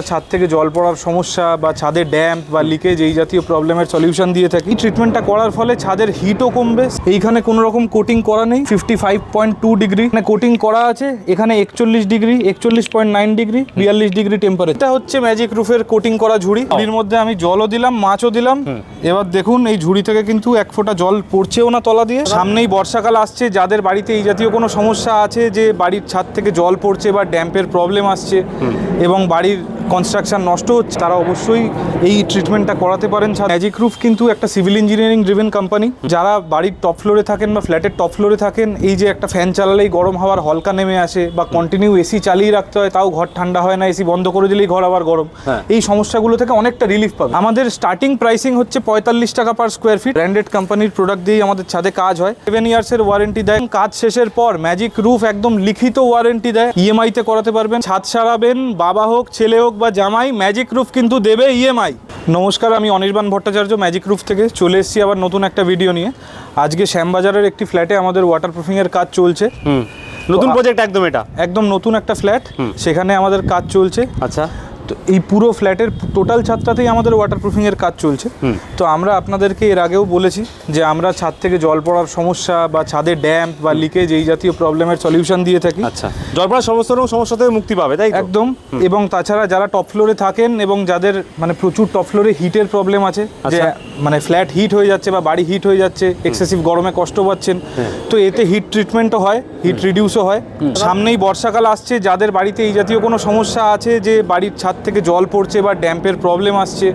ছাদ থেকে জল পড়ার সমস্যা বা ছাদের ড্যাম্প বা লিকেজ এই জাতীয় প্রবলেমের সলিউশন দিয়ে থাকি। ট্রিটমেন্টটা করার ফলে ছাদের হিটও কমবে। এইখানে কোনো রকম কোটিং করা নেই। Fifty five point two degree মানে কোটিং করা আছে। এখানে একচল্লিশ ডিগ্রি একচল্লিশ পয়েন্ট নাইন ডিগ্রি বিয়াল্লিশ ডিগ্রি টেম্পারেচার এটা হচ্ছে ম্যাজিক রুফের কোটিং করা ঝুড়ি। ঝুড়ির মধ্যে আমি জলও দিলাম মাছও দিলাম। এবার দেখুন এই ঝুড়ি থেকে কিন্তু এক ফোঁটা জল পড়ছেও না তলা দিয়ে। সামনেই বর্ষাকাল আসছে। যাদের বাড়িতে এই জাতীয় কোনো সমস্যা আছে যে বাড়ির ছাদ থেকে জল পড়ছে বা ড্যাম্পের প্রবলেম আসছে এবং বাড়ির কনস্ট্রাকশন নষ্ট হচ্ছে তারা অবশ্যই এই ট্রিটমেন্টটা করাতে পারেন। ম্যাজিক রুফ কিন্তু একটা সিভিল ইঞ্জিনিয়ারিং ড্রিভেন কোম্পানি যারা বাড়ির টপ ফ্লোরে থাকেন বা ফ্ল্যাটের টপ ফ্লোরে থাকেন এই যে একটা ফ্যান চালালেই গরম হাওয়ার হলকা নেমে আসে বা কন্টিনিউ এসি চালিয়ে রাখতে হয় তাও ঘর ঠান্ডা হয় না এসি বন্ধ করে দিলেই ঘর আবার গরম। হ্যাঁ। এই সমস্যাগুলো থেকে অনেকটা রিলিফ পাবে। আমাদের স্টার্টিং প্রাইসিং হচ্ছে পঁয়তাল্লিশ টাকা পার স্কোয়ার ফিট ব্র্যান্ডেড কোম্পানির প্রোডাক্ট দিয়েই আমাদের ছাদে কাজ হয়। সেভেন ইয়ার্সের ওয়ারেন্টি দেয়। কাজ শেষের পর ম্যাজিক রুফ একদম লিখিত ওয়ারেন্টি দেয়। ইএমআইতে করাতে পারবেন। ছাদ সারাবেন বাবা হোক ছেলে হোক বা জামাই ম্যাজিক রুফ কিন্তু দেবে ইএমআই নমস্কার আমি অনির্বাণ ভট্টাচার্য ম্যাজিক রুফ থেকে। চলে এসেছি আবার নতুন একটা ভিডিও নিয়ে। আজকে শ্যামবাজারের একটি ফ্ল্যাটে আমাদের ওয়াটারপ্রুফিংয়ের কাজ চলছে। নতুন প্রজেক্ট একদম এটা। একদম নতুন একটা ফ্ল্যাট সেখানে আমাদের কাজ চলছে। আচ্ছা। তো এই পুরো ফ্ল্যাটের টোটাল ছাদটাতেই আমাদের ওয়াটারপ্রুফিং এর কাজ চলছে। তো আমরা আপনাদেরকে এর আগেও বলেছি যে আমরা ছাদ থেকে জল পড়ার সমস্যা বা ছাদের ড্যাম্প বা লিকেজ এই জাতীয় প্রবলেমের সলিউশন দিয়ে থাকি। আচ্ছা। জল পড়ার সমস্ত রকম সমস্যা থেকে মুক্তি পাবে তাই একদম। এবং তাছাড়া যারা টপ ফ্লোরে থাকেন এবং যাদের মানে প্রচুর টপ ফ্লোরে হিটের প্রবলেম আছে যে আচ্ছা। মানে ফ্ল্যাট হিট হয়ে যাচ্ছে বা বাড়ি হিট হয়ে যাচ্ছে এক্সেসিভ গরমে কষ্ট পাচ্ছেন হ্যাঁ। তো এতে হিট ট্রিটমেন্টও হয় হিট রিডিউসও হয়। সামনেই বর্ষাকাল আসছে যাদের বাড়িতে এই জাতীয় কোনো সমস্যা আছে যে বাড়ির ছাদ থেকে জল পড়ছে বা ড্যাম্পের প্রবলেম আসছে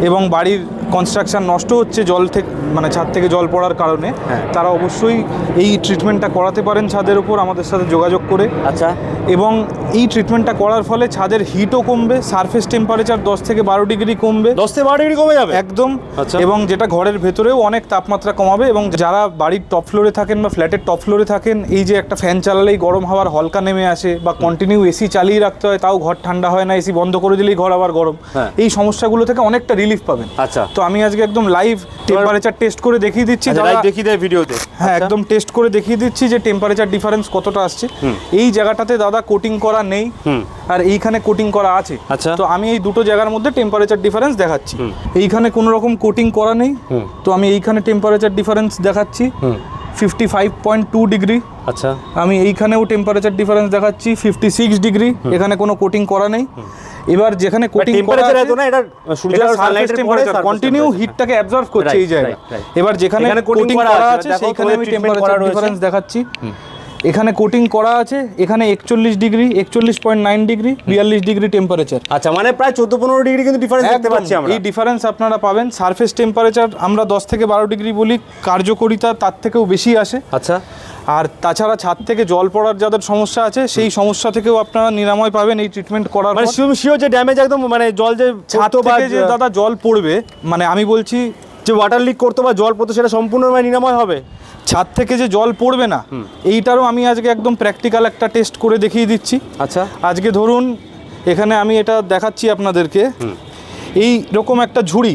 এবং বাড়ির কনস্ট্রাকশন নষ্ট হচ্ছে জল থেকে মানে ছাদ থেকে জল পড়ার কারণে হ্যাঁ। তারা অবশ্যই এই ট্রিটমেন্টটা করাতে পারেন ছাদের উপর আমাদের সাথে যোগাযোগ করে আচ্ছা এবং এই ট্রিটমেন্টটা করার ফলে ছাদের হিটও কমবে সারফেস টেম্পারেচার দশ থেকে বারো ডিগ্রি কমবে। দশ থেকে বারো ডিগ্রি কমে যাবে? একদম। আচ্ছা। এবং যেটা ঘরের ভেতরেও অনেক তাপমাত্রা কমাবে এবং যারা বাড়ির টপ ফ্লোরে থাকেন বা ফ্ল্যাটের টপ ফ্লোরে থাকেন এই যে একটা ফ্যান চালালেই গরম হাওয়ার হলকা নেমে আসে বা কন্টিনিউ এসি চালিয়ে রাখতে হয় তাও ঘর ঠান্ডা হয় না এসি বন্ধ করে দিলেই ঘর আবার গরম। হ্যাঁ। এই সমস্যাগুলো থেকে অনেকটা রিলিফ পাবেন। আচ্ছা। তো আমি আজকে একদম লাইভ টেম্পারেচার টেস্ট করে দেখিয়ে দিচ্ছি আচ্ছা দেখিয়ে দেয় ভিডিওতে হ্যাঁ আচ্ছা। একদম টেস্ট করে দেখিয়ে দিচ্ছি যে টেম্পারেচার ডিফারেন্স কতটা আসছে। এই জায়গাটাতে দাদা কোটিং করা নেই। আর এইখানে কোটিং করা আছে। আচ্ছা। তো আমি এই দুটো জায়গার মধ্যে টেম্পারেচার ডিফারেন্স দেখাচ্ছি। এইখানে কোনো রকম কোটিং করা নেই। তো আমি এইখানে টেম্পারেচার ডিফারেন্স দেখাচ্ছি। Fifty five point two degree আচ্ছা। আমি এইখানেও টেম্পারেচার ডিফারেন্স দেখাচ্ছি ফিফটি সিক্স ডিগ্রি এখানে কোনো কোটিং করা নেই। এবার যেখানে কোটিং করা টেম্পারেচার আছে এত না এটা সূর্যের সানলাইটের টেম্পারেচার কন্টিনিউ হিটটাকে অ্যাবজর্ব করছে এই জায়গায়. এবার যেখানে কোটিং করা আছে সেইখানে আমি টেম্পারেচার ডিফারেন্স দেখাচ্ছি। এখানে কোটিং করা আছে এখানে একচল্লিশ ডিগ্রি একচল্লিশ পয়েন্ট নাইন ডিগ্রি বিয়াল্লিশ ডিগ্রি টেম্পারেচার আচ্ছা মানে প্রায় চোদ্দ পনেরো ডিগ্রি কিন্তু ডিফারেন্স দেখতে পাচ্ছি আমরা। এই ডিফারেন্স আপনারা পাবেন। সারফেস টেম্পারেচার আমরা দশ থেকে বারো ডিগ্রি বলি কার্যকরিতা তার থেকেও বেশি আসে। আচ্ছা। আর তাছাড়া ছাদ থেকে জল পড়ার যাদের সমস্যা আছে সেই সমস্যা থেকেও আপনারা নিরাময় পাবেন এই ট্রিটমেন্ট করার মানে। শিওর যে ড্যামেজ একদম মানে জল যে ছাদ থেকে যে দাদা জল পড়বে মানে আমি বলছি যে ওয়াটার লিক করতো বা জল পড়তো সেটা সম্পূর্ণ মানে নিরাময় হবে। ছাদ থেকে যে জল পড়বে না এইটারও আমি আজকে একদম প্র্যাকটিক্যাল একটা টেস্ট করে দেখিয়ে দিচ্ছি। আচ্ছা। আজকে ধরুন এখানে আমি এটা দেখাচ্ছি আপনাদেরকে। এই রকম একটা ঝুড়ি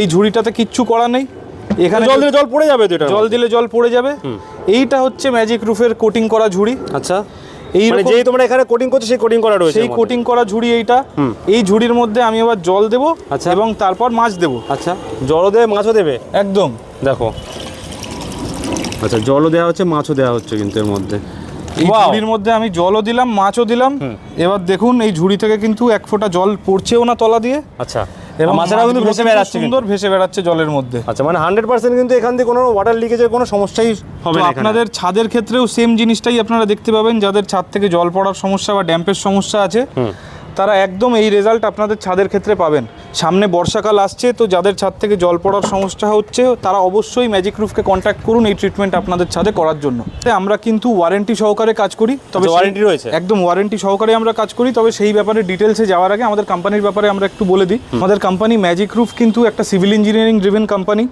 এই ঝুড়িটাতে কিচ্ছু করা নেই। এখানে জল দিলে জল পড়ে যাবে তো এটা জল দিলে জল পড়ে যাবে। এইটা হচ্ছে ম্যাজিক রুফের কোটিং করা ঝুড়ি। আচ্ছা। এই মানে যেই তোমরা এখানে কোটিং করছ সেই কোটিং করা রয়েছে সেই কোটিং করা ঝুড়ি এইটা। এই ঝুড়ির মধ্যে আমি আবার জল দেব আচ্ছা। এবং তারপর মাছ দেব। আচ্ছা। জলও দেবে মাছও দেবে? একদম। দেখো। আচ্ছা জলও দেওয়া হচ্ছে মাছও দেওয়া হচ্ছে কিন্তু এর মধ্যে। এই ঝুড়ির মধ্যে আমি জলও দিলাম মাছও দিলাম। এবার দেখুন এই ঝুড়ি থেকে কিন্তু এক ফোঁটা জল পড়ছেও না তলা দিয়ে। আচ্ছা। এবং মাছেরাও কিন্তু ভেসে বেড়াচ্ছে কিন্তু। সুন্দর ভেসে বেড়াচ্ছে জলের মধ্যে। আচ্ছা মানে হান্ড্রেড পার্সেন্ট কিন্তু এখান থেকে কোনো ওয়াটার লিকেজের কোনো সমস্যাই হবে না আপনাদের ছাদের ক্ষেত্রেও সেম জিনিসটাই আপনারা দেখতে পাবেন যাদের ছাদ থেকে জল পড়ার সমস্যা বা ড্যাম্পের সমস্যা আছে তারা একদম এই রেজাল্ট আপনাদের ছাদের ক্ষেত্রে পাবেন। সামনে বর্ষাকাল আসছে তো যাদের ছাদ থেকে জল পড়ার সমস্যা হচ্ছে তারা অবশ্যই ম্যাজিক রুফকে কন্ট্যাক্ট করুন এই ট্রিটমেন্ট আপনাদের ছাদে করার জন্য। তাই আমরা কিন্তু ওয়ারেন্টি সহকারে কাজ করি তবে ওয়ারেন্টি রয়েছে? একদম ওয়ারেন্টি সহকারে আমরা কাজ করি তবে সেই ব্যাপারে ডিটেলসে যাওয়ার আগে আমাদের কোম্পানির ব্যাপারে আমরা একটু বলে দিই। আমাদের কোম্পানি ম্যাজিক রুফ কিন্তু একটা সিভিল ইঞ্জিনিয়ারিং ড্রিভেন কোম্পানি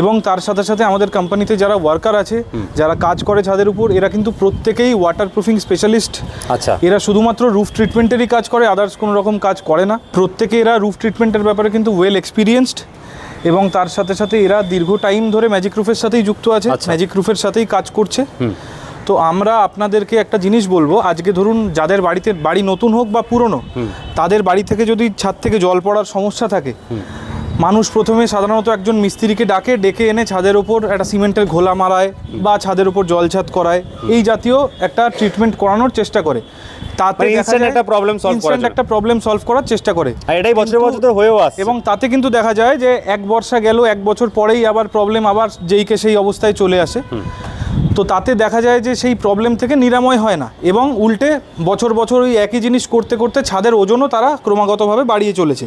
এবং তার সাথে সাথে আমাদের কোম্পানিতে যারা ওয়ার্কার আছে যারা কাজ করে ছাদের উপর এরা কিন্তু প্রত্যেকেই ওয়াটার প্রুফিং স্পেশালিস্ট আচ্ছা। এরা শুধুমাত্র রুফ ট্রিটমেন্টেরই কাজ করে আদার্স কোনো রকম কাজ করে না। প্রত্যেকে এরা রুফ ট্রিটমেন্টের ব্যাপারে কিন্তু ওয়েল এক্সপিরিয়েন্সড এবং তার সাথে সাথে এরা দীর্ঘ টাইম ধরে ম্যাজিক রুফের সাথেই যুক্ত আছে। আচ্ছা। ম্যাজিক রুফের সাথেই কাজ করছে। তো আমরা আপনাদেরকে একটা জিনিস বলব আজকে ধরুন যাদের বাড়িতে বাড়ি নতুন হোক বা পুরনো তাদের বাড়ি থেকে যদি ছাদ থেকে জল পড়ার সমস্যা থাকে মানুষ প্রথমে সাধারণত একজন মিস্ত্রিকে ডাকে ডেকে এনে ছাদের ওপর একটা সিমেন্টের ঘোলা মারায় বা ছাদের ওপর জল ছাদ করায়। এই জাতীয় একটা ট্রিটমেন্ট করানোর চেষ্টা করে। তাতে মানে একটা problem solve করার একটা প্রবলেম সলভ করার চেষ্টা করে। আর এটাই বছর ধরে হয়েও আসছে। এবং তাতে কিন্তু দেখা যায় যে এক বর্ষা গেল এক বছর পরেই আবার প্রবলেম আবার যেইকে সেই অবস্থায় চলে আসে। তো তাতে দেখা যায় যে সেই প্রবলেম থেকে নিরাময় হয় না এবং উল্টে বছর বছর ওই একই জিনিস করতে করতে ছাদের ওজনও তারা ক্রমাগতভাবে বাড়িয়ে চলেছে।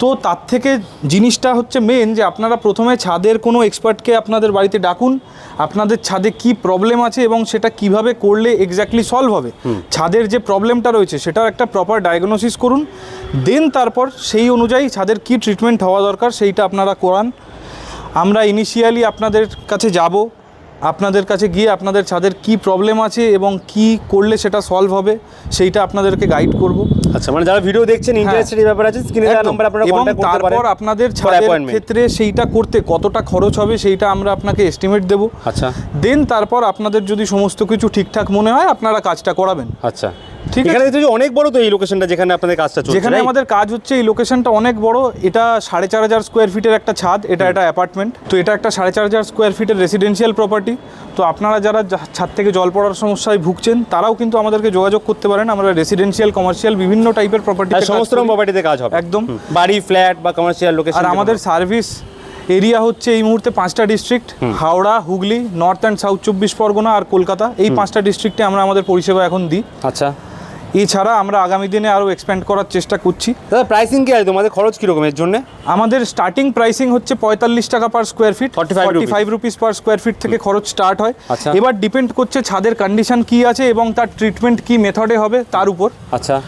তো তার থেকে জিনিসটা হচ্ছে মেন যে আপনারা প্রথমে ছাদের কোনো এক্সপার্টকে আপনাদের বাড়িতে ডাকুন আপনাদের ছাদে কি প্রবলেম আছে এবং সেটা কীভাবে করলে এক্স্যাক্টলি সলভ হবে। ছাদের যে প্রবলেমটা রয়েছে সেটার একটা প্রপার ডায়াগনোসিস করুন দেন তারপর সেই অনুযায়ী ছাদের কি ট্রিটমেন্ট হওয়া দরকার সেইটা আপনারা করান। আমরা ইনিশিয়ালি আপনাদের কাছে যাব আপনাদের কাছে গিয়ে আপনাদের ছাদের কি প্রবলেম আছে এবং কি করলে সেটা সলভ হবে সেইটা আপনাদেরকে গাইড করব। আচ্ছা মানে যারা ভিডিও দেখছেন ইন্টারেস্টেড এই ব্যাপারে আছে স্ক্রিনে দেওয়া। নাম্বার আপনারা কন্টাক্ট করতে পারেন তারপর আপনাদের ছাদের ক্ষেত্রে সেইটা করতে কতটা খরচ হবে সেইটা আমরা আপনাকে এস্টিমেট দেব। আচ্ছা। দেন তারপর আপনাদের যদি সমস্ত কিছু ঠিকঠাক মনে হয় আপনারা কাজটা করাবেন। আচ্ছা। ঠিক। এখানে দেখতে অনেক বড় তো এই লোকেশনটা যেখানে আপনাদের কাজটা চলছে যেখানে আমাদের কাজ হচ্ছে এই লোকেশনটা অনেক বড়। এটা সাড়ে চার হাজার স্কোয়ার ফিটের একটা ছাদ এটা একটা অ্যাপার্টমেন্ট তো এটা একটা সাড়ে চার হাজার স্কোয়ার ফিটের রেসিডেন্সিয়াল প্রপার্টি তো আপনারা যারা ছাদ থেকে জল পড়ার সমস্যায় ভুগছেন তারাও কিন্তু আমাদেরকে যোগাযোগ করতে পারেন। আমরা রেসিডেন্সিয়াল কমার্শিয়াল বিভিন্ন টাইপের প্রপার্টি সমস্ত রকম প্রপার্টিতে কাজ হবে। একদম। বাড়ি ফ্ল্যাট বা কমার্শিয়াল লোকেশন আর আমাদের সার্ভিস এরিয়া হচ্ছে এই মুহূর্তে পাঁচটা district Howrah Hooghly north and south চব্বিশ পরগনা আর কলকাতা। এই পাঁচটা ডিস্ট্রিক্টে আমরা আমাদের পরিষেবা এখন দিই। আচ্ছা। এছাড়া আমরা আগামী দিনে আরও এক্সপ্যান্ড করার চেষ্টা করছি। দাদা প্রাইসিং কী আছে তোমাদের? খরচ কীরকমের এর জন্য? আমাদের স্টার্টিং প্রাইসিং হচ্ছে পঁয়তাল্লিশ টাকা per square feet 45 rupees। Five rupees per square feet থেকে খরচ স্টার্ট হয়। আচ্ছা। এবার ডিপেন্ড করছে ছাদের কন্ডিশন কী আছে এবং তার ট্রিটমেন্ট কী মেথডে হবে তার উপর। আচ্ছা।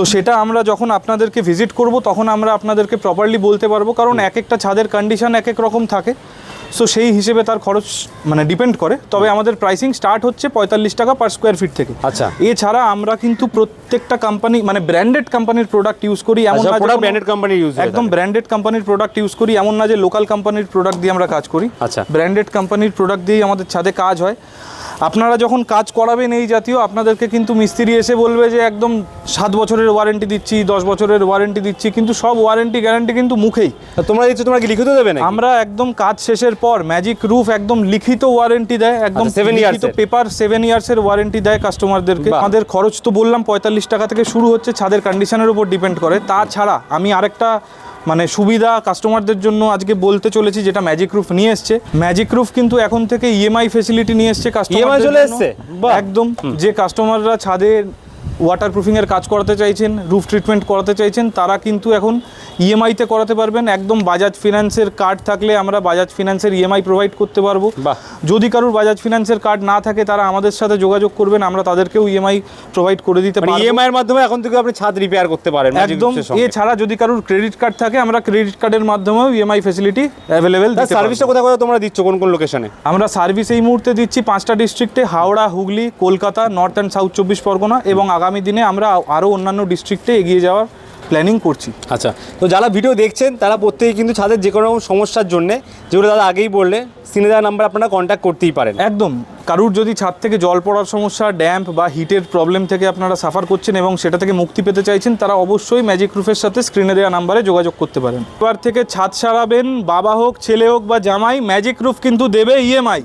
তো সেটা আমরা যখন আপনাদেরকে ভিজিট করব তখন আমরা আপনাদেরকে প্রপারলি বলতে পারব। কারণ এক একটা ছাদের কন্ডিশন এক এক রকম থাকে। সো সেই হিসেবে তার খরচ মানে ডিপেন্ড করে। তবে আমাদের প্রাইসিং স্টার্ট হচ্ছে পঁয়তাল্লিশ টাকা পার স্কোয়ার ফিট থেকে। আচ্ছা। এছাড়া আমরা কিন্তু প্রত্যেকটা কোম্পানি মানে ব্র্যান্ডেড কোম্পানির প্রোডাক্ট ইউজ করি এমন না ব্র্যান্ডেড কোম্পানি ইউজ একদম ব্র্যান্ডেড কোম্পানির প্রোডাক্ট ইউজ করি এমন না যে লোকাল কোম্পানির প্রোডাক্ট দিয়ে আমরা কাজ করি। আচ্ছা। ব্র্যান্ডেড কোম্পানির প্রোডাক্ট দিয়েই আমাদের ছাদে কাজ হয়। আপনারা যখন কাজ করাবেন এই জাতীয় আপনাদেরকে কিন্তু মিস্ত্রি এসে বলবে যে একদম সাত বছরের ওয়ারেন্টি দিচ্ছি দশ বছরের ওয়ারেন্টি দিচ্ছি কিন্তু সব ওয়ারেন্টি গ্যারান্টি কিন্তু মুখেই। তোমরা দিচ্ছ তোমরা কি লিখিত দেবে না আমরা একদম কাজ শেষের পর ম্যাজিক রুফ একদম লিখিত ওয়ারেন্টি দেয় একদম সেভেন লিখিত পেপার সেভেন ইয়ার্সের ওয়ারেন্টি দেয় কাস্টমারদেরকে আমাদের খরচ তো বললাম পঁয়তাল্লিশ টাকা থেকে শুরু হচ্ছে ছাদের কন্ডিশনের উপর ডিপেন্ড করে। তাছাড়া আমি আরেকটা মানে সুবিধা কাস্টমারদের জন্য আজকে বলতে চলেছি যেটা ম্যাজিক রুফ নিয়ে এসছে। ম্যাজিক রুফ কিন্তু এখন থেকে ইএমআই ফেসিলিটি নিয়ে এসছে কাস্টমার চলে এসছে? একদম যে কাস্টমাররা ছাদে ওয়াটার প্রুফিংয়ের কাজ করাতে চাইছেন রুফ ট্রিটমেন্ট করাতে চাইছেন তারা কিন্তু এখন ইএমআইতে করাতে পারবেন। একদম বাজাজ ফিনান্সের কার্ড থাকলে আমরা বাজাজ ফিনান্সের ইএমআই প্রোভাইড করতে পারব। বাহ। যদি কারোর বাজাজ ফিনান্সের কার্ড না থাকে তারা আমাদের সাথে যোগাযোগ করবেন আমরা তাদেরকেও ইএমআই প্রোভাইড করে দিতে পারি পারব। ইএমআই এর মাধ্যমে এখন থেকে আপনি ছাদ রিপেয়ার করতে পারেন একদম। এছাড়া যদি কারোর ক্রেডিট কার্ড থাকে আমরা ক্রেডিট কার্ডের মাধ্যমেও ইএমআই ফেসিলিটি অ্যাভেলেবেল সার্ভিসটা কোথায় কোথায় তোমরা দিচ্ছ? কোন কোন লোকেশনে আমরা সার্ভিস এই মুহূর্তে দিচ্ছি পাঁচটা ডিস্ট্রিক্টে Howrah Hooghly Kolkata north and south চব্বিশ পরগনা এবং আগামী দিনে আমরা আরও অন্যান্য ডিস্ট্রিক্টে এগিয়ে যাওয়ার প্ল্যানিং করছি। আচ্ছা তো যারা ভিডিও দেখছেন তারা প্রত্যেকেই কিন্তু ছাদের যে কোনো সমস্যার জন্য যেগুলো দাদা আগেই বললে স্ক্রিনে দেওয়া নাম্বার আপনারা কন্ট্যাক্ট করতেই পারেন। একদম। কারুর যদি ছাদ থেকে জল পড়ার সমস্যা ড্যাম্প বা হিটের প্রবলেম থেকে আপনারা সাফার করছেন এবং সেটা থেকে মুক্তি পেতে চাইছেন তারা অবশ্যই ম্যাজিক রুফের সাথে স্ক্রিনে দেওয়া নাম্বারে যোগাযোগ করতে পারেন। এবার থেকে ছাদ সারাবেন বাবা হোক ছেলে হোক বা জামাই ম্যাজিক রুফ কিন্তু দেবে ইএমআই